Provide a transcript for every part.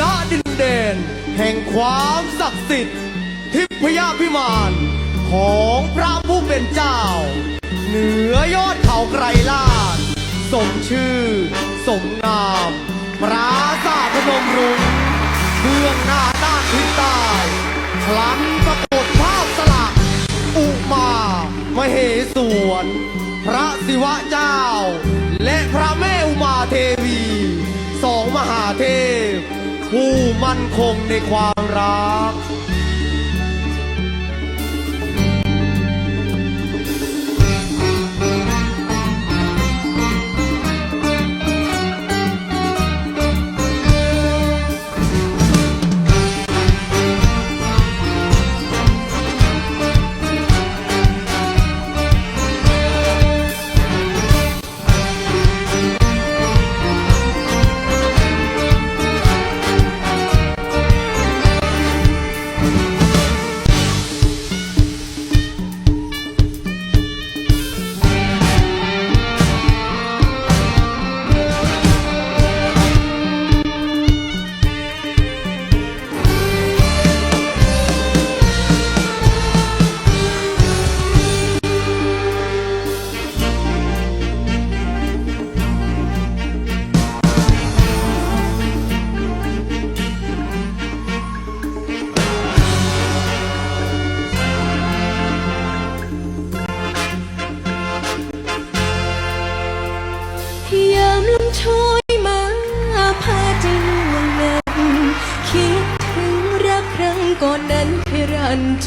ณดินแดน แห่งความศักดิ์สิทธิ์ ทิพยพิมานของพระผู้เป็นเจ้า เหนือยอดเขาไกรลาดสมชื่อ สมนาม ปราสาทพนมรุ้งเบื้องหน้าด้านทิศใต้พลันปรากฏภาพสลัก อุมามเหสวน พระศิวะเจ้า และพระแม่อุมาเทวี สองมหาเทพ ผู้มั่นคงในความรัก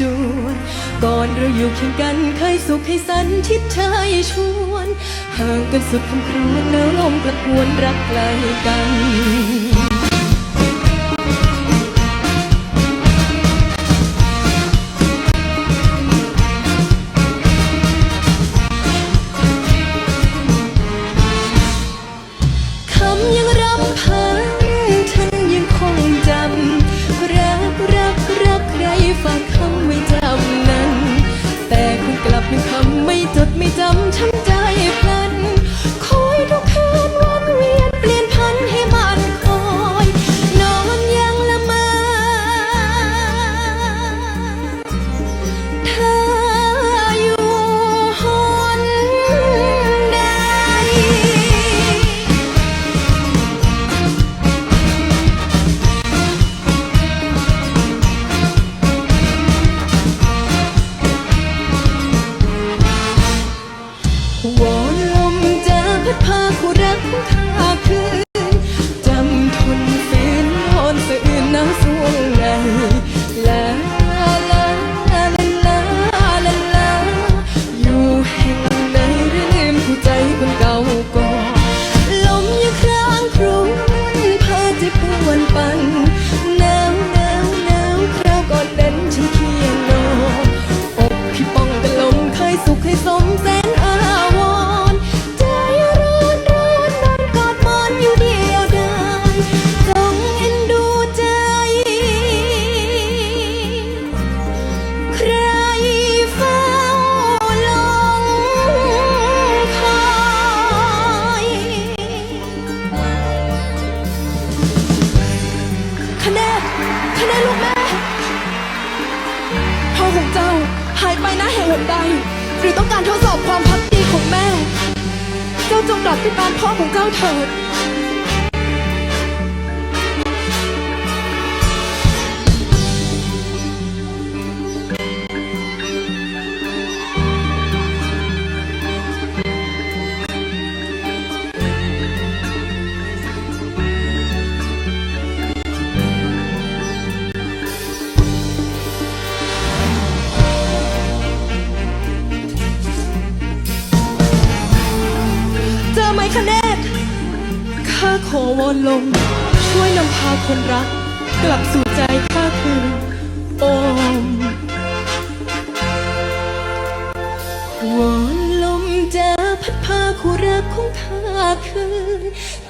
จวน ก่อนเราอยู่เคียงกันเคยสุขให้สันทิศชายชวน ห่างกันสุดคำครวญแล้วลมกระทวนรักไกลกัน คะแนนลูกแม่พ่อของเจ้าหายไปนะเหตุหนใด หรือต้องการทดสอบความพักดีของแม่ เจ้าจงกลับไปตามพ่อของเจ้าเถิด คะเนตข้าขอวอนลงช่วยนำพาคนรัก กลับสู่ใจข้าคืนโอมวอนลมจะพัดพาคู่รักของข้าคืน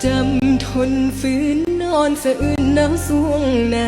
จำทนฝืนนอนสะอื้นหนาวสวงใน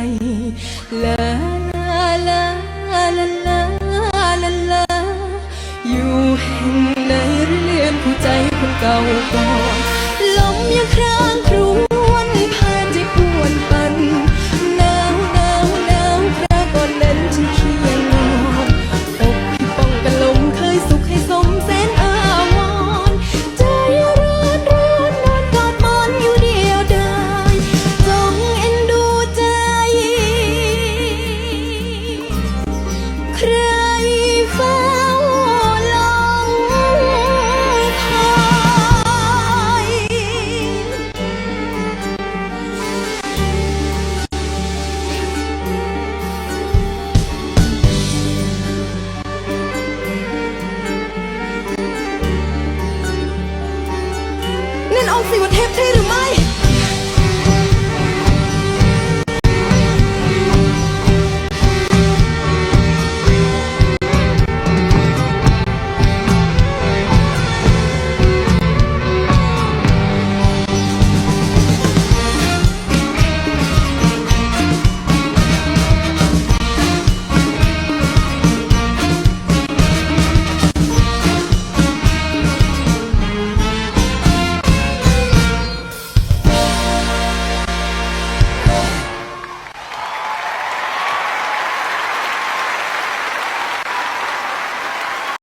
me what hip to my